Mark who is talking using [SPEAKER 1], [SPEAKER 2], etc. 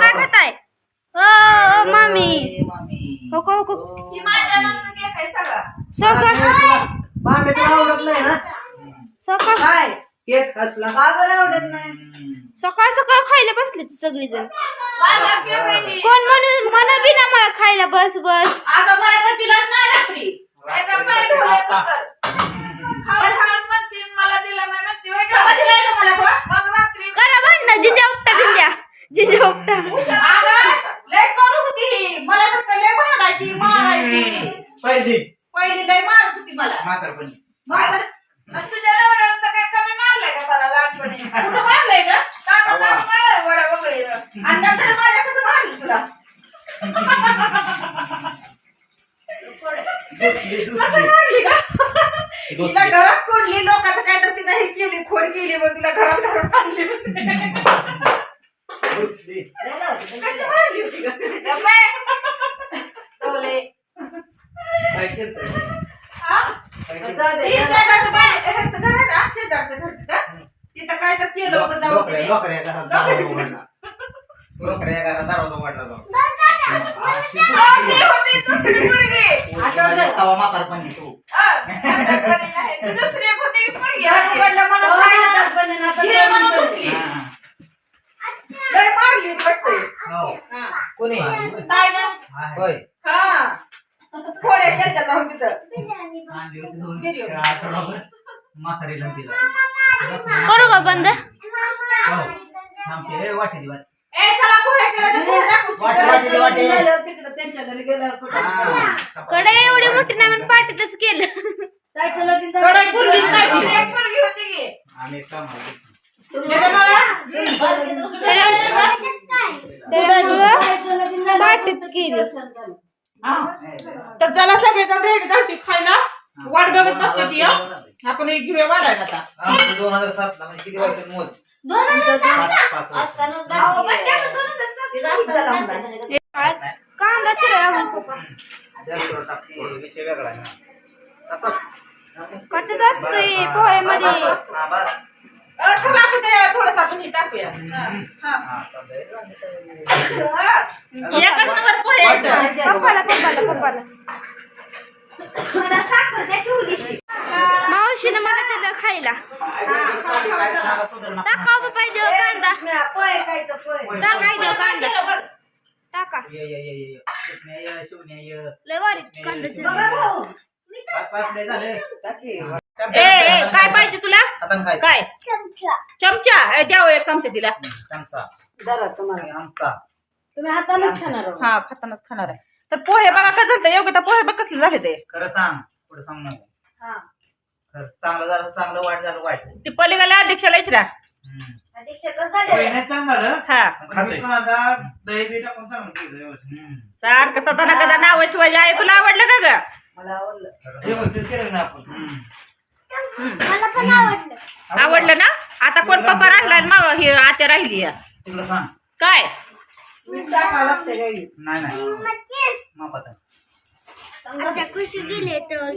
[SPEAKER 1] काय खाताय? हो हो, मामी. हो हो हो. सकाळ
[SPEAKER 2] भांडे तुला आवडत नाही ना.
[SPEAKER 1] सकाळ
[SPEAKER 3] काय
[SPEAKER 2] केक कसला
[SPEAKER 3] का बरं आवडत नाही?
[SPEAKER 2] हम्म.
[SPEAKER 1] सकाळ सकाळ खायला बसले सगळीजण.
[SPEAKER 3] आहे मी.
[SPEAKER 1] कोण म्हणून म्हणा बी ना मला खायला बस बस.
[SPEAKER 3] अगं मला तर दिलाच नाही रात्री एका पाय ठेवलाय कुकर. खाऊन खाऊन म्हणते, मला दिला नाही म्हणते, होय का? मग रात्री
[SPEAKER 1] करा भांडणं जिंजा उपटा जिंजा जिंजा उपटा
[SPEAKER 4] अगं, लय कडू होती ही मला तर भांडायची मारायची.
[SPEAKER 2] पहिली.
[SPEAKER 4] पहिली लय मारत होती मला.
[SPEAKER 2] म्हातारपणी.
[SPEAKER 4] म्हातार-
[SPEAKER 3] आणि तुझ्या नवऱ्यानं तर काय कमी मारलंय का मला लहानपणी?
[SPEAKER 4] कुठं मारलंय का
[SPEAKER 3] कामात मारलंय वड्या वगैरे.
[SPEAKER 4] आणि नंतर माझ्या कसं मारली तुला. मारली का घरात कोडली लोकांचं काय तर तिला हे केली खोड केली मग तिला घरात घरात आणली. कशी मारली होती का शेजारचं घर आहे ना? शेजारचं घर तिथं. तिथं काय तर केलं होतं तिने.
[SPEAKER 2] लोकऱ्या घरात दरवाजा उघडला. लोकऱ्या घरात दरवाजा उघडला जाऊन
[SPEAKER 3] हो.
[SPEAKER 2] तवा. ती.
[SPEAKER 3] दुसरी होती हो,
[SPEAKER 4] घे.
[SPEAKER 2] हा.
[SPEAKER 4] लय मारली वाटतंय
[SPEAKER 2] हो.
[SPEAKER 4] हा.
[SPEAKER 2] कोणी?
[SPEAKER 4] ताई ना?
[SPEAKER 2] होय.
[SPEAKER 4] हा. खोड्या केल्या जाऊन तिथं.
[SPEAKER 2] म्हातारीला तिला?
[SPEAKER 1] करू का बंद.
[SPEAKER 2] थांबते वाटी.
[SPEAKER 1] कडे एवढी मोठी नाही पाठीतच केलं.
[SPEAKER 3] जायचं लगीन झालं.
[SPEAKER 4] कडक पोरगीच नाही ती.
[SPEAKER 3] एक पोरगी होती की.
[SPEAKER 2] आम्ही कामाला
[SPEAKER 1] त्याच्यामुळं? पाठीच केली.
[SPEAKER 4] तर चला सगळेजण रेडी झाली खायला. वाट बघत बसते ती हं. आपण एक घेऊया वाढायला आता.
[SPEAKER 2] आमचं दोन हजार सातला म्हणजे किती वर्ष मोज? पाच पाच वर्ष.
[SPEAKER 1] कांदा चिरायला
[SPEAKER 2] जास्त टाकते, विषय वेगळा आहे ना. आता-
[SPEAKER 1] कच्चाच असतोय पोह्यामध्ये.
[SPEAKER 2] हा, बस.
[SPEAKER 4] अ, थांबा आपण ते थोडंसं हे टाकूया.
[SPEAKER 2] हा.
[SPEAKER 4] एकाच नंबर पोहे.
[SPEAKER 1] पप्पाला पप्पाला पप्पाला. मावशीने मला दिलं खायला. टाका पप्पा देव कांदा.
[SPEAKER 3] पोहे खायचं, पोहे.
[SPEAKER 1] टाकाय देव कांदा. टाका. लय वारी कांदा
[SPEAKER 4] ए ए, काय पाहिजे तुला
[SPEAKER 2] खायचं.
[SPEAKER 4] काय चमचा ए, द्या हो एक चमचा तिला
[SPEAKER 2] चमचा.
[SPEAKER 3] जरा तुम्हाला.
[SPEAKER 2] आमचा.
[SPEAKER 3] तुम्ही हातानेच खाणार.
[SPEAKER 4] हा खातानाच खाणार आहे तर पोहे बघा कसं झालं योग्य पोहे बघ कसले झाले ते
[SPEAKER 2] खरं सांग पुढे सांग नको
[SPEAKER 3] हा.
[SPEAKER 2] खरं चांगलं झालं चांगलं वाईट झालं वाईट
[SPEAKER 4] ती पलीकडल्या अध्यक्षाला इचरा
[SPEAKER 2] हम्म.
[SPEAKER 3] अध्यक्ष कसं झालं?
[SPEAKER 2] पहिल्यात चांगलं झालं
[SPEAKER 4] हा
[SPEAKER 2] खातोय. पण आता दही बी टाकून चांगलं केलं व्यवस्थित. हम्म.
[SPEAKER 4] सारखं सदा कदा नाव ठेवायचे आहे तुला आवडलं का ग
[SPEAKER 3] मला आवडलं.
[SPEAKER 2] व्यवस्थित केलं ना आपण हम्म.
[SPEAKER 4] आवडलं. ना? आता कोण पप्पा राहिला मावा ही आत्या राहिली
[SPEAKER 2] सांग.
[SPEAKER 4] काय.
[SPEAKER 2] नाही नाही. मापात
[SPEAKER 1] आमच्या खुशी गेले तर